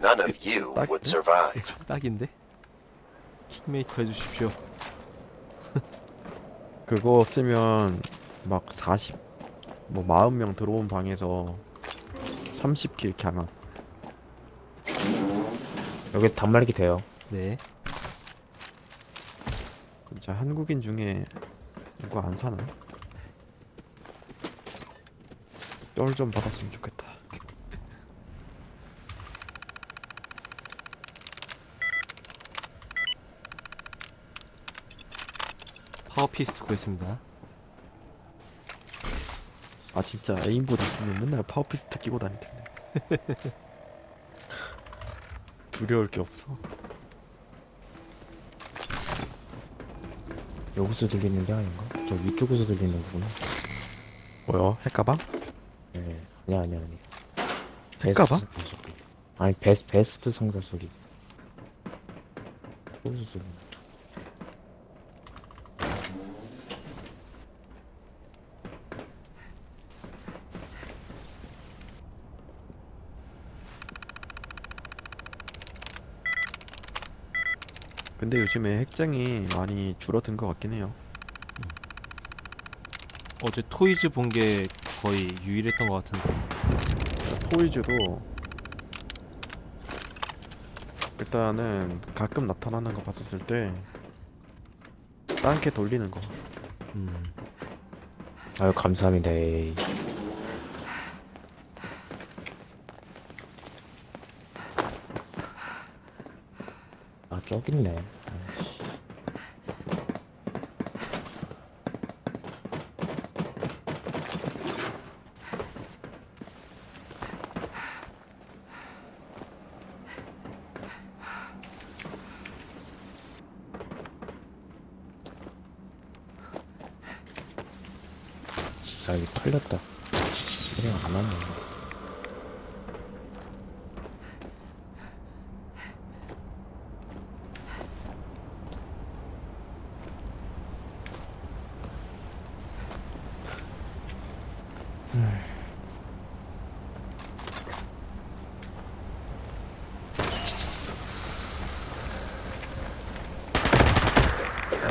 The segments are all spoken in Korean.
None of you 딱- would survive. 딱인데? 킥메이커 해주십시오. 그거 쓰면 막 40, 뭐 40명 들어온 방에서 30킬 이렇게 하나. 여기 단말기 돼요. 네. 진짜 한국인 중에 이거 안 사나? 쩔 좀 받았으면 좋겠다. 파워피스트 구했습니다. 아 진짜 에임보드 있으면 맨날 파워피스트 끼고 다닐 텐데. 두려울 게 없어. 여기서 들리는 게 아닌가? 저 위쪽에서 들리는 거구나. 뭐야? 핵가방? 네. 아니야, 아니야, 아니야. 핵가방? 베스트 상자 소리. 아니, 베스, 베스트 상자 소리. 여기서 들리는 근데 요즘에 핵장이 많이 줄어든 것 같긴 해요. 어제 토이즈 본 게 거의 유일했던 것 같은데. 토이즈도 일단은 가끔 나타나는 거 봤었을 때 땅게 돌리는 거 음. 아유, 감사합니다. 에이. 저기 있네. 진짜 이거 털렸다. 그냥 안 왔네.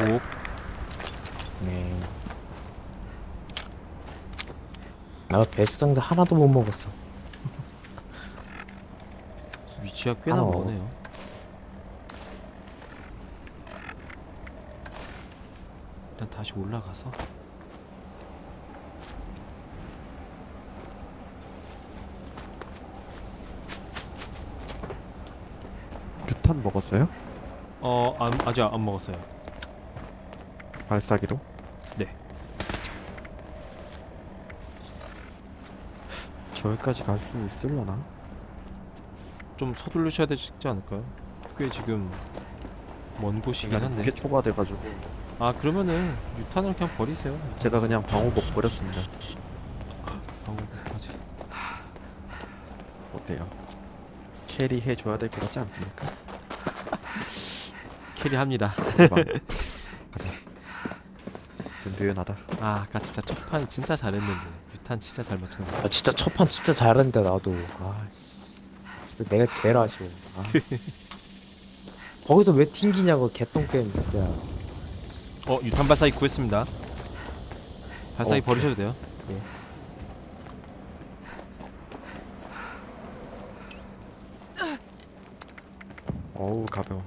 오. 네. 나 상자 하나도 못 먹었어. 위치가 꽤나 아우. 머네요. 일단 다시 올라가서 탄 먹었어요? 어 안, 아직 안 먹었어요. 발사기도? 네. 저기까지 갈 수 있을려나? 좀 서두르셔야 되지 않을까요? 꽤 지금 먼 곳이긴 한데. 두개 초과돼가지고 아 그러면은 유탄을 그냥 버리세요. 제가 그냥 방호복 버렸습니다. 방어까지. 어때요? 캐리 해줘야 될 것 같지 않습니까? 캐리합니다. 막 가자. 든든하다. 아 아까 진짜 첫판 진짜 잘했는데 유탄 진짜 잘 맞췄네. 아 진짜 첫 판 진짜 잘했는데 나도 아 진짜 내가 제일 아쉬워. 아. 거기서 왜 튕기냐고 개똥 게임 진짜. 어 유탄 발사기 구했습니다. 발사기 오케이. 버리셔도 돼요. 예. 어우 가벼워.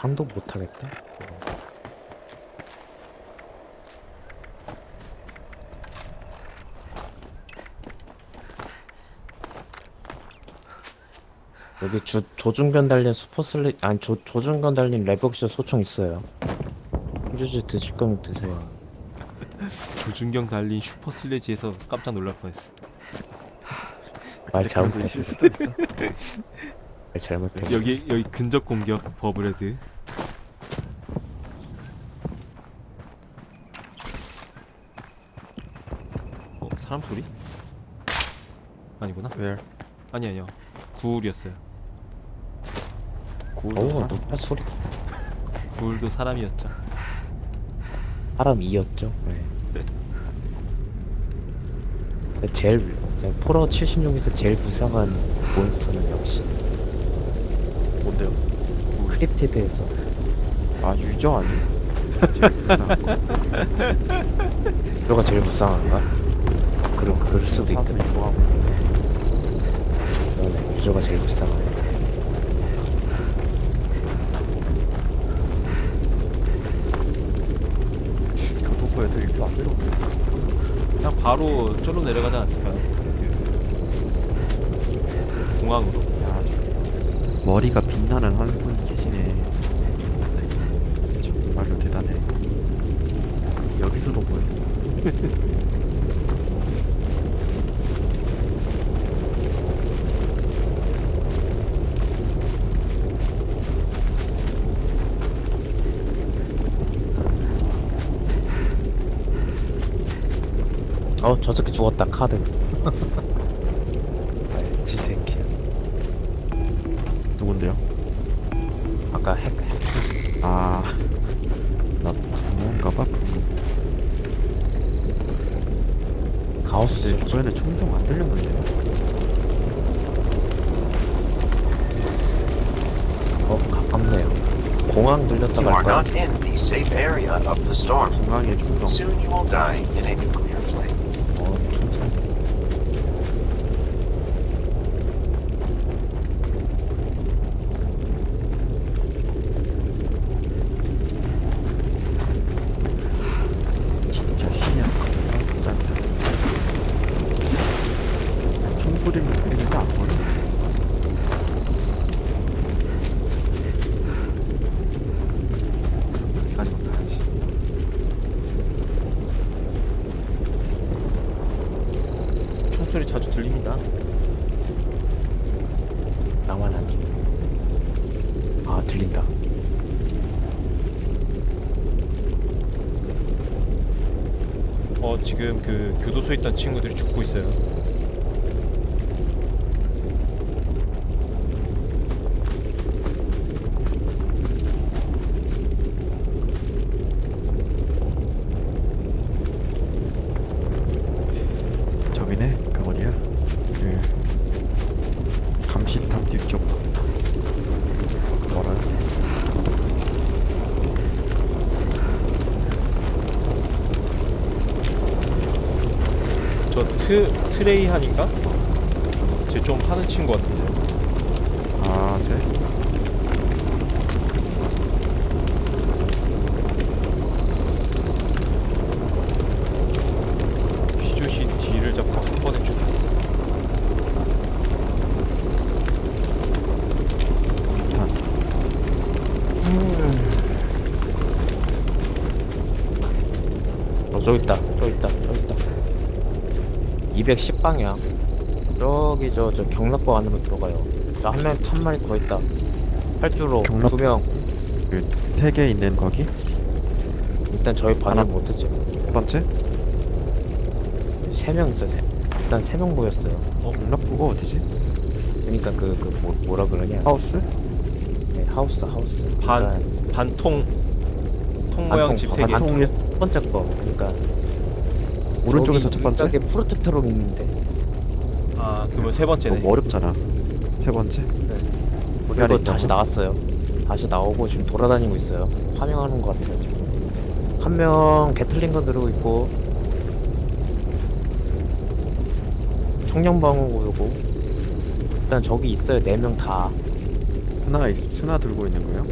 상도 못 하겠다. 여기 조, 조준견 달린 슈퍼슬리 아니 조, 조준견 달린 레버션 소총 있어요. 휴지 드실 거면 드세요. 조준경 달린 슈퍼 슬래지에서 깜짝 놀랄 뻔했어. 말 그런 거 잘못했어. 말 잘못했어. 여기 여기 근접 공격 버브레드. 어 사람 소리? 아니구나. 왜? 아니 아니요. 구울이었어요. 고우도 어우 사나? 높아 소리. 구울도 사람이었죠. 사람 2였죠. 네. 근데 제일 제가 포로 76에서 제일 불쌍한 몬스터는 역시 뭔데요? 크립티드에서 아 유저 아니? 제일 불쌍한 거. 유저가 제일 불쌍한가? 그럼 그럴 수도 있고 사슴 이동하고. 네, 유저가 제일 불쌍하네. 교도소 애들 이렇게 안 내려오네. 그냥 바로 쫄로 내려가지 않았을까요? 그 공항으로. 야, 머리가 빛나는 한 분이 계시네. 정말로 대단해. 여기서도 보여. 어, 저 새끼 죽었다, 카드. 네, 지 새끼. 누군데요? 아까 핵, 핵. 아, 나 부모인가봐 부모. 가오스. 이번에는 총성 안 들렸는데요? 어, 가깝네요. 공항 들렸다 You 갈 are 거야. not in the safe area of the storm. 중앙에 총성. Soon you will die in a nuclear flame. 어, 총선. 진짜 신이야. 짠다. 총소리를 들리는데 안 보여. 여기까지만 가야지. 총소리 자주 들립니다. 나만 하지. 아, 들린다. 어 지금 그 교도소에 있던 친구들이 죽고 있어요. 저기네 그 어디야? 그 감시탑 뒤쪽 뭐라? 저 트 트레이한인가? 쟤 좀 하는 친구 같은데. 아 쟤? 휘조시 뒤를 잡고 한 번에 죽였어. 폭탄 어, 저기 있다. 저기 있다. 저기 있다. 210방향. 저기 저, 저 경락고 안으로 들어가요. 저한 명, 한 마리 더 있다. 활주로 경락- 두 명. 그 택에 있는 거기? 일단 저희 반응 하나. 못했죠. 첫 번째? 세 명 있어요. 세. 일단 세 명 보였어요. 경락부가 어디지? 그러니까 그, 그 뭐, 뭐라 그러냐. 하우스? 네, 하우스, 하우스. 반 그러니까 반통 통 모양 반통, 집 세 개. 반통. 첫 번째 거. 그러니까 오른쪽에서 첫 번째? 위쪽에 프로테크트롬 있는데. 아 그러면 세 번째네. 너무 어렵잖아 세 번째? 그리고 있다고? 다시 나왔어요. 다시 나오고 지금 돌아다니고 있어요. 파밍하는 것 같아요 지금. 한 명 게틀링건 들고 있고 청년방어 보이고 일단 저기 있어요. 네 명 다. 스나 있- 스나 들고 있는 거요?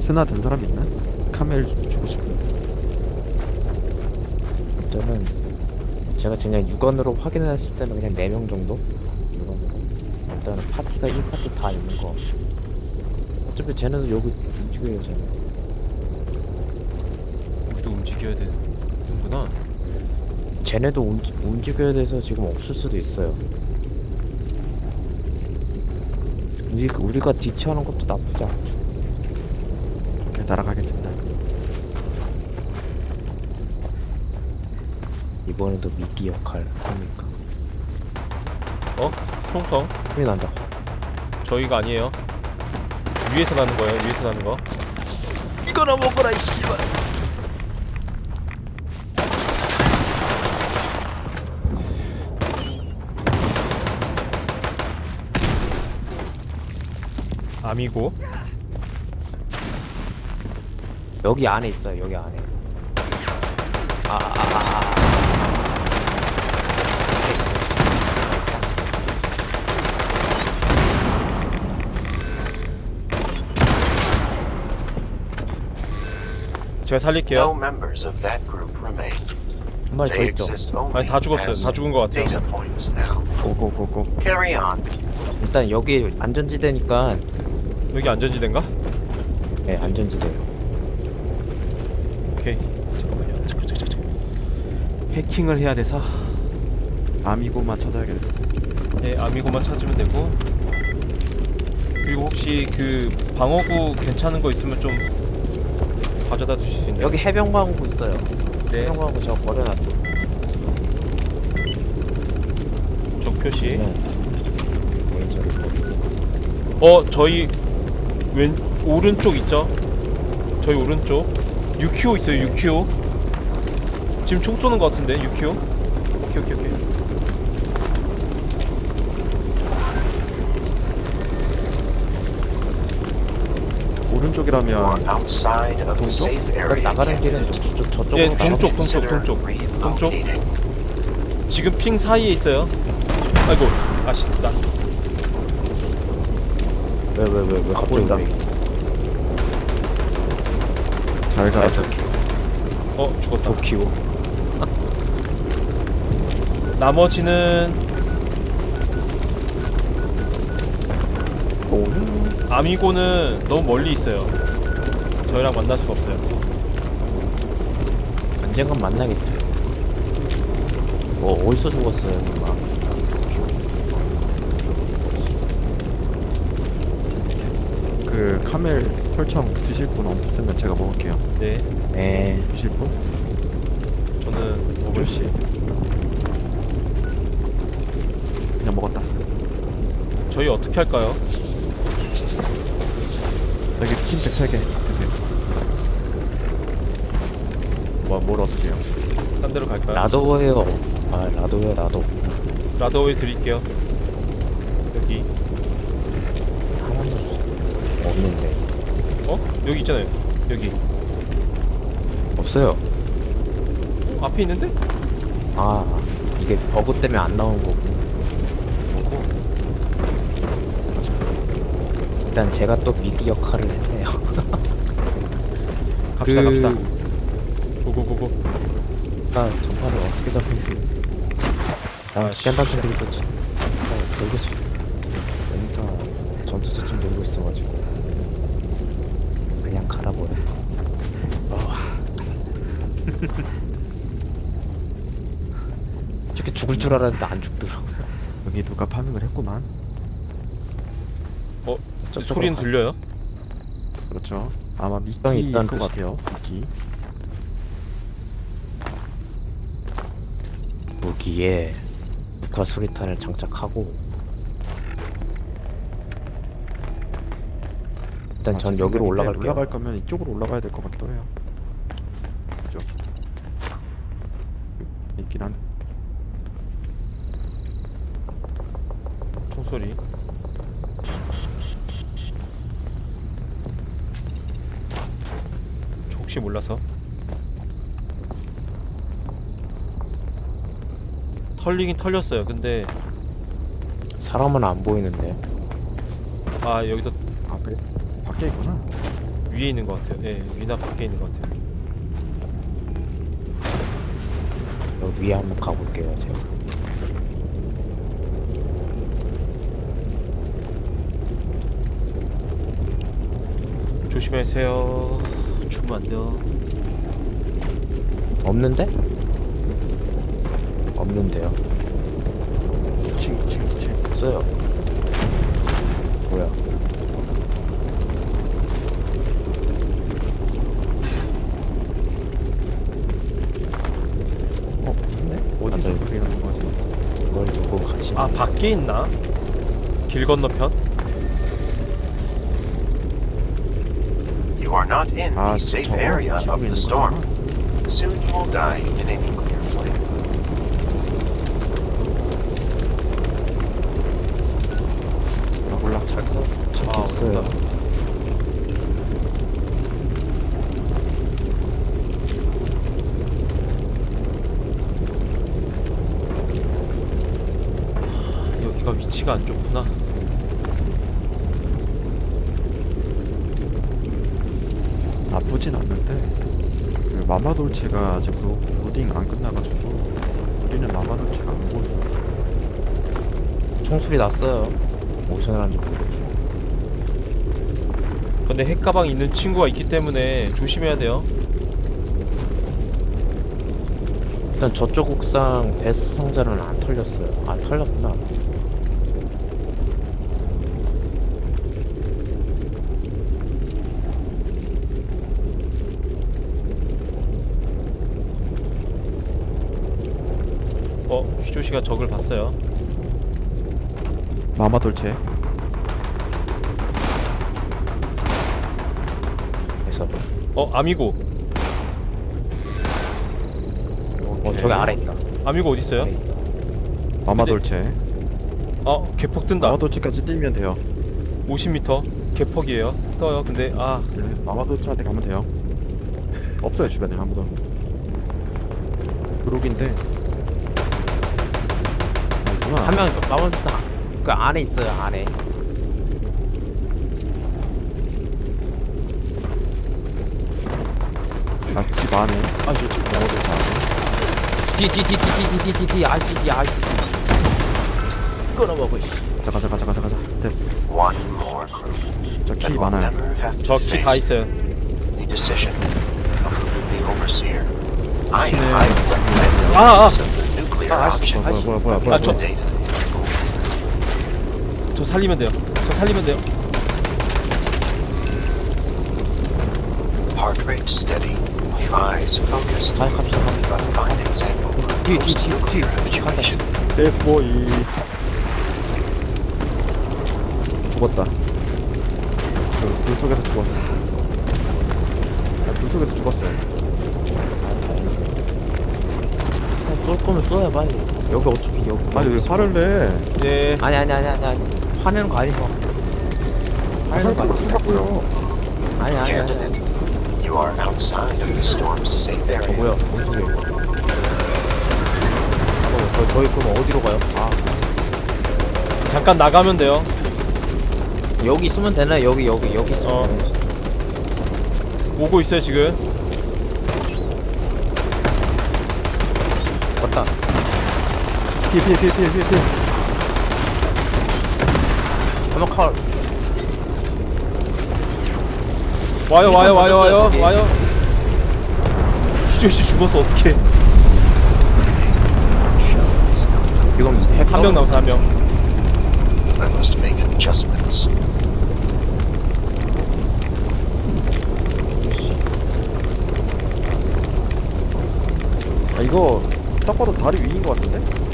스나 든 사람 있나? 카멜 주- 주고 싶은 저는 제가 그냥 육안으로 확인했을 때는 그냥 네명 정도. 육안으로. 일단은 파티가 1파티 다 있는 거. 어차피 쟤네도 여기 움직여야 잖아 우리도 움직여야 되는구나. 쟤네도 움직, 움직여야 돼서 지금 없을 수도 있어요. 우리, 우리가 뒤치하는 것도 나쁘지 않죠. 오케이 날아가겠습니다 이번에도 미끼 역할 합니까? 어? 총성? 힘이 난다. 저희가 아니에요. 위에서 나는 거예요. 위에서 나는 거. 이거나 먹어라 이 씨발. 아미고 여기 안에 있어요. 여기 안에. 제가 살릴게요. Members of that group remain. 한 마리 더 They 있죠. exist only 아니 다 죽었어요. as 다 죽은 것 같아요. data points now. 고고고고. Carry on. 일단 여기 안전지대니까 여기 안전지대인가? 네 안전지대. 오케이. 잠깐만요. 잠깐 잠깐 잠깐 해킹을 해야 돼서. 아미고만 찾아야겠다 네 아미고만 찾으면 되고. 그리고 혹시 그 방어구 괜찮은 거 있으면 좀 가져다 주실 수 있나요? 여기 해병광구 있어요. 네. 해병광구 저 버려놨죠. 적 표시. 네. 어 저희 왼 오른쪽 있죠? 저희 오른쪽. 6kg 있어요 6kg 지금 총 쏘는 거 같은데 6kg 오케이 오케이 오케이 You 오른쪽이라면 동쪽? 나가는 길은. 저, 저, 저쪽으로 예, 동쪽, 동쪽, 동쪽, 동쪽. 지금 핑 사이에 있어요 아이고 아쉽다 왜 왜 왜왜 아, 갑자기 보인다. 왜잘 가. 어 죽었다 도키오 나머지는 아미고는 너무 멀리 있어요. 저희랑 만날 수가 없어요. 언젠간 만나겠지. 어 어디서 죽었어요 누가. 그 카멜 설정 드실 분 없으면 제가 먹을게요. 네. 네. 드실 분? 저는 먹을 조씨 그냥 먹었다. 저희 어떻게 할까요? 여기 스킨백 3개. 드세요. 뭐, 뭘 어떻게 해요? 딴 데로 갈까요? 라도웨어. 아 라도웨어 라도 라더웨이 드릴게요. 여기. 없는데. 어? 여기 있잖아요. 여기. 없어요. 어, 앞에 있는데? 아 이게 버그 때문에 안 나오는 거군요 먹고 일단 제가 또 미리 역할을 했네요. 갑시다 그- 갑시다. 고고고고. 아 전파를 어떻게 잡는지. 나 아, 스캔 단층 씨. 들고 있지. 아 들고 있어 여기서 전투 수준 들고 있어가지고. 그냥 갈아버려. 저렇게 죽을 줄 알았는데 안 죽더라고요. 여기 누가 파밍을 했구만. 어? 저쪽으로 소리는 가- 들려요? 그렇죠. 아마 미끼일 일단 것 그- 같아요 미끼. 무기에 북화 수리탄을 장착하고 일단 아, 전제 여기로 생각인데 올라갈게요. 올라갈 거면 이쪽으로 올라가야 될 것 같기도 해요. 그죠? 있긴 한 총소리 저 혹시 몰라서. 털리긴 털렸어요. 근데 사람은 안 보이는데. 아 여기도 앞에 밖에 있구나. 위에 있는 것 같아요. 예 위나 밖에 있는 것 같아요. 여기 위에 한번 가볼게요 제가. 조심하세요 죽으면 안 돼요 없는데? 없는데요 2층 2층 2층 없어요 뭐야 어? 있네? 어디서 맞아요. 그게 나는 거지? 이걸 두고 가시 아 밖에 있나? 길 건너편? Not in 아 the safe area of the storm. Soon you will die in a nuclear flame. 아 몰라 아. 어렵다 여기가 위치가 안 좋구나 나쁘진 않는데 그 마마돌체가 아직 로, 로딩 안 끝나가지고 우리는 마마돌체가 안 보여 총소리 났어요. 어디서 나는지 모르겠어. 근데 핵가방 있는 친구가 있기 때문에 조심해야 돼요 일단 저쪽 옥상 베스 상자는 안 털렸어요. 아 털렸구나. 어 휘조씨가 적을 봤어요. 마마돌체. 그래서 어 아미고. 어 저기 아래 있다. 아미고 어딨어요? 아래 있다. 마마돌체. 어 개폭 뜬다. 마마돌체까지 뛰면 돼요. 50m 개폭이에요. 떠요. 근데 아. 네, 마마돌체한테 가면 돼요. 없어요 주변에 아무도. 그록인데. 아 있구나 한명 마법 그 안에 있어요 안에. 아집 안에 아 저집 마마돌체 안에 뒤뒤뒤뒤뒤뒤뒤 아씨 뒤 아씨. 끊어먹어. 씨. 가자 가자 가자 가자 됐어 저 키 많아요 저 키 다 있어요 I recommend 아, 아. 아, option. 뭐야 뭐야 뭐야 뭐야 아, 저-. 저 살리면 돼요 저 살리면 돼요 Heart rate steady, eyes focused. 아 갑시다 갑시다. But find example of 뒤, 뒤, 뒤, 뒤. evacuation. 데스보이 죽었다 그, 불 속에서 죽었어 아, 불 속에서 죽었어요 일단 쏠 거면 쏘야 빨리. 여기 어차피 여기. 아니 왜 화를 내 예 아니 아니 아니 아니 아니. 화내는 거 아니고. 화내는 거 아니고. 생각고요 아니 아니 아니. Candidate, you are outside of the storm's safe 저 area. 뭐야? 이거? 어, 저, 저희 그럼 어디로 가요? 아 잠깐 나가면 돼요 여기 있으면 되나? 여기 여기 여기 있으면 어. 되나? 오고 있어요 지금 맞다. 피해 피해 피해 피해 피해 피해 한번 컬. 와요 와요 와요 와요 저기. 와요 휘조씨 죽었어 어떡해 지금 핵한명 남았어 한명 I must make adjustments. 아 이거 딱 봐도 다리 위인 것 같은데?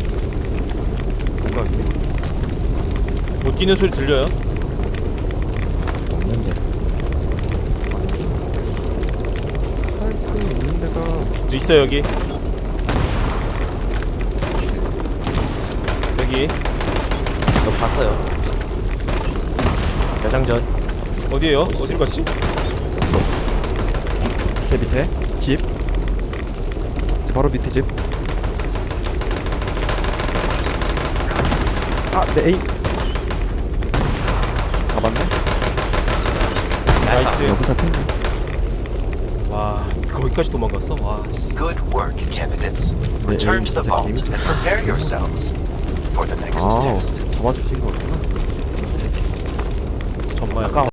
뭔가 뭐 뛰는 소리 들려요? 없는데. 할수 있는 데가 있어요 여기 여기 저 봤어요. 대장전. 어디에요? 어디로 갔지? 제 밑에 집 바로 밑에 집 아, 내 에임 잡았네? 나이스 여기 사태 와 거기까지 도망갔어? 와 Good work, candidates. Return to the vault and prepare yourselves for the next 아 test. 잡아주신 거구나 정말 아까